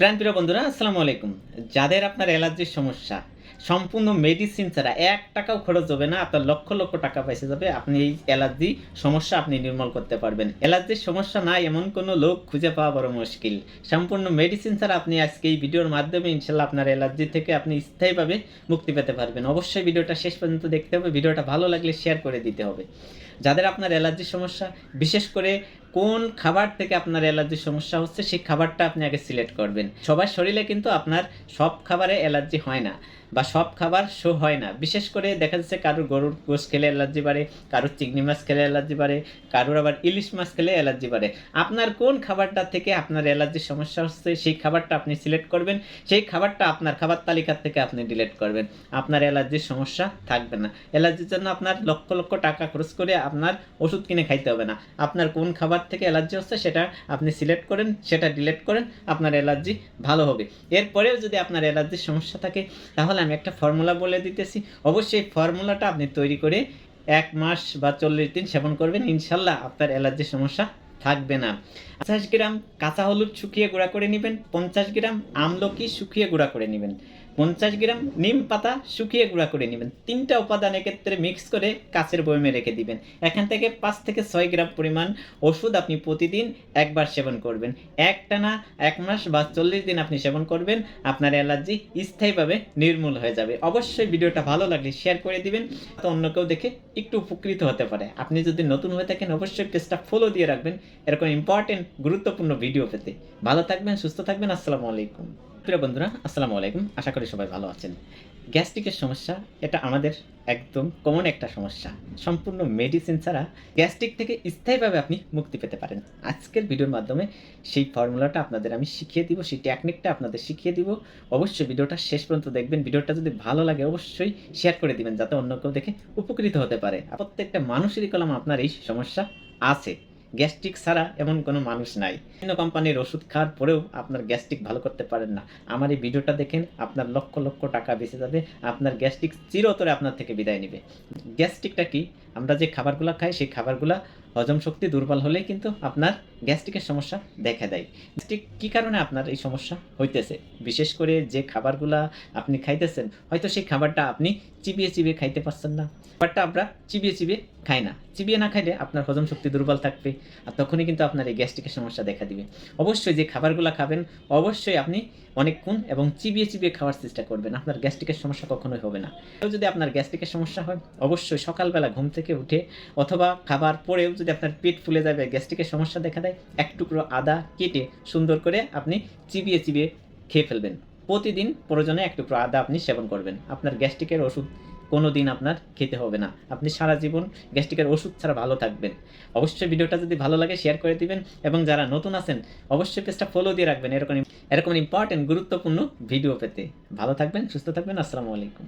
প্রাণপ্রিয় বন্ধুরা, আসসালামু আলাইকুম। যাদের আপনার অ্যালার্জির সমস্যা, সম্পূর্ণ মেডিসিন ছাড়া এক টাকাও খরচ হবে না, আপনার লক্ষ লক্ষ টাকা পয়সা যাবে, আপনি এই অ্যালার্জি সমস্যা আপনি নির্মূল করতে পারবেন। অ্যালার্জির সমস্যা নাই এমন কোনো লোক খুঁজে পাওয়া বড় মুশকিল। সম্পূর্ণ মেডিসিন ছাড়া আপনি আজকে এই ভিডিওর মাধ্যমে ইনশাল্লাহ আপনার অ্যালার্জি থেকে আপনি স্থায়ীভাবে মুক্তি পেতে পারবেন। অবশ্যই ভিডিওটা শেষ পর্যন্ত দেখতে হবে, ভিডিওটা ভালো লাগলে শেয়ার করে দিতে হবে। যাদের আপনার অ্যালার্জির সমস্যা, বিশেষ করে কোন খাবার থেকে আপনার অ্যালার্জির সমস্যা হচ্ছে, সেই খাবারটা আপনি আগে সিলেক্ট করবেন। সবার শরীরে কিন্তু আপনার সব খাবারে অ্যালার্জি হয় না বা সব খাবার শো হয় না। বিশেষ করে দেখা যাচ্ছে কারোর গরুর গোশ খেলে অ্যালার্জি বাড়ে, কারোর চিংড়ি মাছ খেলে অ্যালার্জি বাড়ে, কারোর আবার ইলিশ মাছ খেলে অ্যালার্জি বাড়ে। আপনার কোন খাবারটা থেকে আপনার অ্যালার্জির সমস্যা হচ্ছে, সেই খাবারটা আপনি সিলেক্ট করবেন, সেই খাবারটা আপনার খাবার তালিকা থেকে আপনি ডিলেট করবেন। আপনার অ্যালার্জির সমস্যা থাকবে না। অ্যালার্জির জন্য আপনার লক্ষ লক্ষ টাকা খরচ করে আপনার ওষুধ কিনে খাইতে হবে না। আপনার কোন খাবার থেকে অ্যালার্জি হচ্ছে সেটা আপনি সিলেক্ট করেন, সেটা ডিলেট করেন, আপনার অ্যালার্জি ভালো হবে। এরপরেও যদি আপনার অ্যালার্জির সমস্যা থাকে, তাহলে আমি একটা ফর্মুলা বলে দিতেছি। অবশ্যই ফর্মুলাটা আপনি তৈরি করে এক মাস বা চল্লিশ দিন সেবন করবেন, ইনশাল্লাহ আপনার অ্যালার্জির সমস্যা থাকবে না। পঞ্চাশ গ্রাম কাঁচা হলুদ শুকিয়ে গুঁড়া করে নেবেন, পঞ্চাশ গ্রাম আমলকি শুকিয়ে গুঁড়া করে নেবেন। পঞ্চাশ গ্রাম নিম পাতা শুকিয়ে গুঁড়া করে নেবেন। তিনটা উপাদান এক্ষেত্রে মিক্স করে কাচের বয়মে রেখে দিবেন। এখান থেকে পাঁচ থেকে ছয় গ্রাম পরিমাণ ওষুধ আপনি প্রতিদিন একবার সেবন করবেন। একটানা, এক মাস বা চল্লিশ দিন আপনি সেবন করবেন, আপনার অ্যালার্জি স্থায়ীভাবে নির্মূল হয়ে যাবে। অবশ্যই ভিডিওটা ভালো লাগলে শেয়ার করে দিবেন তো অন্য কেউ দেখে একটু উপকৃত হতে পারে। আপনি যদি নতুন হয়ে থাকেন, অবশ্যই পেজটা ফলো দিয়ে রাখবেন। এরকম ইম্পর্টেন্ট গুরুত্বপূর্ণ ভিডিও পেতে। ভালো থাকবেন, সুস্থ থাকবেন, আসসালামু আলাইকুম। প্রিয় বন্ধুরা, আসসালামু আলাইকুম। আশা করি সবাই ভালো আছেন। গ্যাস্ট্রিকের সমস্যা, এটা আমাদের একদম কমন একটা সমস্যা। সম্পূর্ণ মেডিসিন ছাড়া গ্যাস্ট্রিক থেকে স্থায়ীভাবে আপনি মুক্তি পেতে পারেন। আজকের ভিডিওর মাধ্যমে সেই ফর্মুলাটা আপনাদের আমি শিখিয়ে দিব, সেই টেকনিকটা আপনাদের শিখিয়ে দিব। অবশ্যই ভিডিওটা শেষ পর্যন্ত দেখবেন। ভিডিওটা যদি ভালো লাগে, অবশ্যই শেয়ার করে দিবেন, যাতে অন্য কেউ দেখে উপকৃত হতে পারে। প্রত্যেকটা মানুষেরই কলম আপনার এই সমস্যা আছে। গ্যাস্ট্রিক ছাড়া এমন কোনো মানুষ নাই। বিভিন্ন কোম্পানির ওষুধ খাওয়ার পরেও আপনার গ্যাস্ট্রিক ভালো করতে পারেন না। আমার এই ভিডিওটা দেখেন, আপনার লক্ষ লক্ষ টাকা বেঁচে যাবে, আপনার গ্যাস্ট্রিক চিরতরে আপনার থেকে বিদায় নেবে। গ্যাস্ট্রিকটা কি? আমরা যে খাবারগুলো খাই, সেই খাবারগুলো হজম শক্তি দুর্বল হলেই কিন্তু আপনার গ্যাস্ট্রিকের সমস্যা দেখা দেয়। গ্যাস্ট্রিক কী কারণে আপনার এই সমস্যা হইতেছে? বিশেষ করে যে খাবারগুলা আপনি খাইতেছেন, হয়তো সেই খাবারটা আপনি চিবিয়ে চিবিয়ে খাইতে পারছেন না। খাবারটা আমরা চিবিয়ে চিবিয়ে খাই না। চিবিয়ে না খাইলে আপনার হজম শক্তি দুর্বল থাকবে আর তখনই কিন্তু আপনার এই গ্যাস্ট্রিকের সমস্যা দেখা দিবে। অবশ্যই যে খাবারগুলো খাবেন, অবশ্যই আপনি অনেকক্ষণ এবং চিবিয়ে চিবিয়ে খাওয়ার চেষ্টা করবেন। আপনার গ্যাস্ট্রিকের সমস্যা কখনোই হবে না। কেউ যদি আপনার গ্যাস্ট্রিকের সমস্যা হয়, অবশ্যই সকালবেলা ঘুম থেকে উঠে অথবা খাবার পরেও যদি আপনার পেট ফুলে যাবে গ্যাস্ট্রিকের সমস্যা দেখা দেয়, এক টুকরো আদা কেটে সুন্দর করে আপনি চিবিয়ে চিবিয়ে খেয়ে ফেলবেন। প্রতিদিন প্রয়োজনে এক টুকরো আদা আপনি সেবন করবেন। আপনার গ্যাস্ট্রিকের ওষুধ কোনো দিন আপনার খেতে হবে না। আপনি সারা জীবন গ্যাস্ট্রিকের ওষুধ ছাড়া ভালো থাকবেন। অবশ্যই ভিডিওটা যদি ভালো লাগে শেয়ার করে দিবেন। এবং যারা নতুন আছেন, অবশ্যই পেজটা ফলো দিয়ে রাখবেন। এরকম এরকম ইম্পর্টেন্ট গুরুত্বপূর্ণ ভিডিও পেতে। ভালো থাকবেন, সুস্থ থাকবেন। আসসালামু আলাইকুম।